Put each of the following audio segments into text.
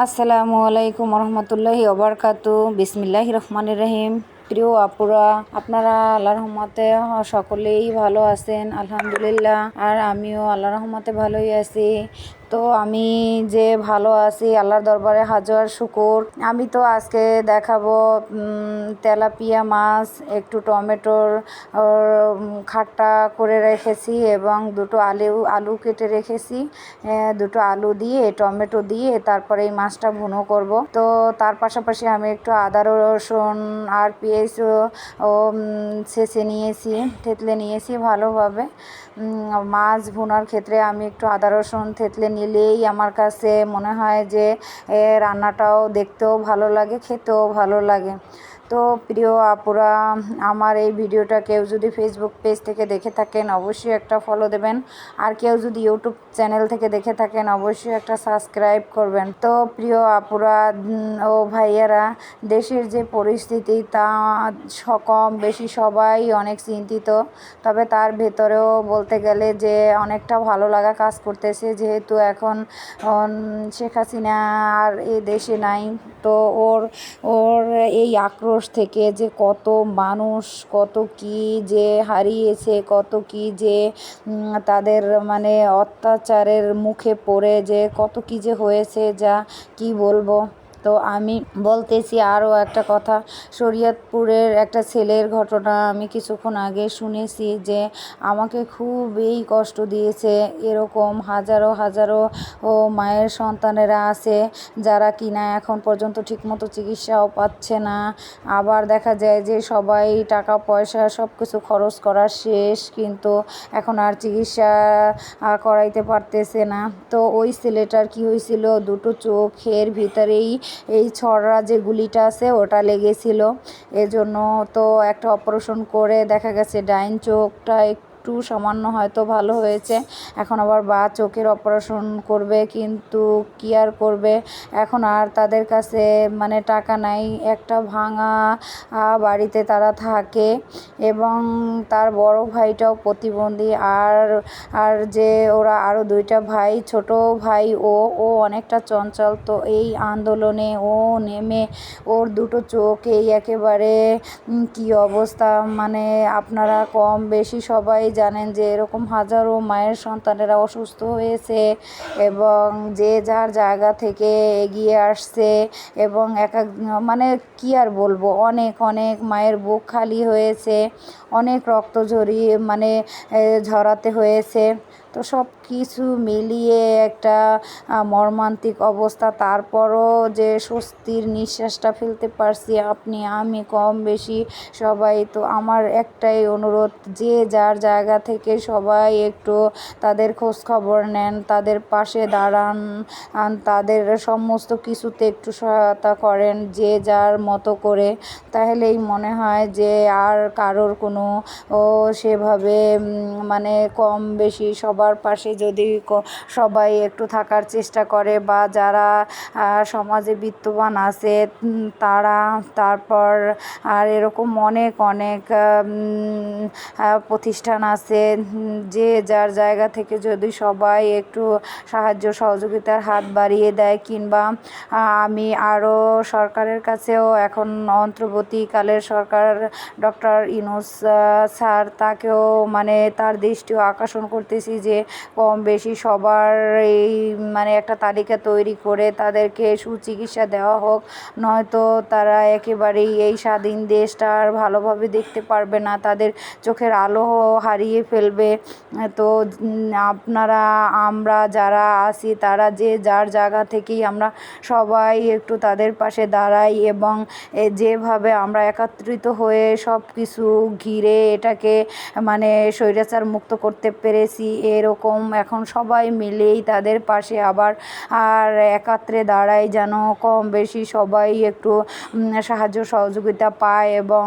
আসসালামু আলাইকুম রহমতুল্লাহি ওবরকাতু। বিসমিল্লাহ রহমান রহিম। প্রিয় আপুরা, আপনারা আল্লাহ রহমতে সকলেই ভালো আছেন, আলহামদুলিল্লাহ। আর আমিও আল্লাহ রহমতে ভালোই আছি। তো আমি যে ভালো আছি, আল্লাহর দরবারে হাজার শুকুর। আমি তো আজকে দেখাবো তেলাপিয়া মাছ, একটু টমেটোর খাট্টা করে রেখেছি এবং দুটো আলু আলু কেটে রেখেছি। দুটো আলু দিয়ে, টমেটো দিয়ে তারপরে এই মাছটা ভুনো করব। তো তার পাশাপাশি আমি একটু আদা, রসুন আর পেঁয়াজ ও ছেঁচে নিয়েছি, থেতলে নিয়েছি ভালোভাবে। মাছ ভুনার ক্ষেত্রে আমি একটু আদা, রসুন থেতলে নিলেই আমার কাছে মনে হয় যে রান্নাটাও দেখতেও ভালো লাগে খেতেও ভালো লাগে। তো প্রিয় আপুরা, আমার এই ভিডিওটা কেউ যদি ফেসবুক পেজ থেকে দেখে থাকেন, অবশ্যই একটা ফলো দেবেন। আর কেউ যদি ইউটিউব চ্যানেল থেকে দেখে থাকেন, অবশ্যই একটা সাবস্ক্রাইব করবেন। তো প্রিয় আপুরা ও ভাইয়ারা, দেশের যে পরিস্থিতি, তা কম বেশি সবাই অনেক চিন্তিত। তবে তার ভেতরেও বলতে গেলে যে অনেকটা ভালো লাগা কাজ করতেছে। যেহেতু এখন শেখ হাসিনা আর এ দেশে নাই, তো ওর ওর এই আক্রোশ মানুষ থেকে যে কত মানুষ, কত কি যে হারিয়েছে, কত কি যে তাদের মানে অত্যাচারের মুখে পড়ে যে কত কি যে হয়েছে, যা কি বলব? তো আমি বলতেছি আরও একটা কথা। শরীয়তপুরের একটা ছেলের ঘটনা আমি কিছুক্ষণ আগে শুনেছি যে আমাকে খুবই কষ্ট দিয়েছে। এরকম হাজারো হাজারো, ও মায়ের সন্তানেরা আছে যারা কিনা এখন পর্যন্ত ঠিকমতো চিকিৎসাও পাচ্ছে না। আবার দেখা যায় যে সবাই টাকা, পয়সা সব কিছু খরচ করা শেষ কিন্তু এখন আর চিকিৎসা করাইতে পারতেছে না। তো ওই ছেলেটার কি হয়েছিল? দুটো চোখের ভিতরেই এই ছড়া যে গুলিটা আছে, ওটা লেগেছিল। এজন্য তো একটা অপারেশন করে দেখা গেছে, ডাইন চোখটা একটু সামান্য হয়তো ভালো হয়েছে। এখন আবার বা চোখের অপারেশন করবে, কিন্তু কি আর করবে। এখন আর তাদের কাছে মানে টাকা নাই, একটা ভাঙা বাড়িতে তারা থাকে। এবং তার বড় ভাইটাও প্রতিবন্ধী। আর আর যে ওরা আরও দুইটা ভাই, ছোট ভাই, ও ও অনেকটা চঞ্চল। তো এই আন্দোলনে ও নেমে ওর দুটো চোখ এই একেবারে কি অবস্থা? মানে আপনারা কম বেশি সবাই জানেন যে এরকম হাজারো মায়ের সন্তানেরা অসুস্থ হয়েছে এবং যে যার জায়গা থেকে এগিয়ে আসছে এবং এক এক মানে কি আর বলব, অনেক অনেক মায়ের বুক খালি হয়েছে, অনেক রক্ত ঝরিয়ে মানে ঝরাতে হয়েছে। তো সব কিছু মিলিয়ে একটা মর্মান্তিক অবস্থা। তারপরও যে স্বস্তির নিঃশ্বাসটা ফেলতে পারছি আপনি, আমি কম বেশি সবাই। তো আমার একটাই অনুরোধ, যে যার জায়গা থেকে সবাই একটু তাদের খোঁজ খবর নেন, তাদের পাশে দাঁড়ান তাদের সমস্ত কিছুতে একটু সহায়তা করেন, যে যার মতো করে। তাহলেই মনে হয় যে আর কারোর কোনো সেভাবে মানে কম বেশি সবার পাশে যদি সবাই একটু থাকার চেষ্টা করে বা যারা সমাজে বিত্তবান আছে তারা তারপর আর এরকম অনেক অনেক প্রতিষ্ঠান আছে যে যার জায়গা থেকে যদি সবাই একটু সাহায্য সহযোগিতার হাত বাড়িয়ে দেয় কিংবা আমি আরও সরকারের কাছেও এখন অন্তর্বর্তীকালের সরকার ডক্টর ইনুস স্যার তাকেও মানে তার দৃষ্টিও আকর্ষণ করতেছি যে কম বেশি সবার এই মানে একটা তালিকা তৈরি করে তাদেরকে সুচিকিৎসা দেওয়া হোক, নয়তো তারা একেবারেই এই স্বাধীন দেশটা আর ভালোভাবে দেখতে পারবে না, তাদের চোখের আলো হারিয়ে ফেলবে। তো আপনারা, আমরা যারা আছি, তারা যে যার জায়গা থেকেই আমরা সবাই একটু তাদের পাশে দাঁড়াই এবং যেভাবে আমরা একত্রিত হয়ে সব কিছু ঘিরে এটাকে মানে স্বৈরাচার মুক্ত করতে পেরেছি এরকম এখন সবাই মিলেই তাদের পাশে আবার আর একাত্রে দাঁড়াই যেন কম বেশি সবাই একটু সাহায্য সহযোগিতা পায় এবং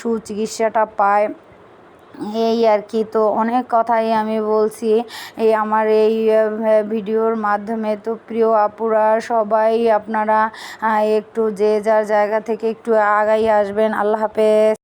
সুচিকিৎসাটা পায়। এই আর কি। তো অনেক কথাই আমি বলছি। এই আমার এই ভিডিওর মাধ্যমে। তো প্রিয় আপুরা, সবাই আপনারা একটু যে যার জায়গা থেকে একটু আগাই আসবেন। আল্লাহ হাফেজ।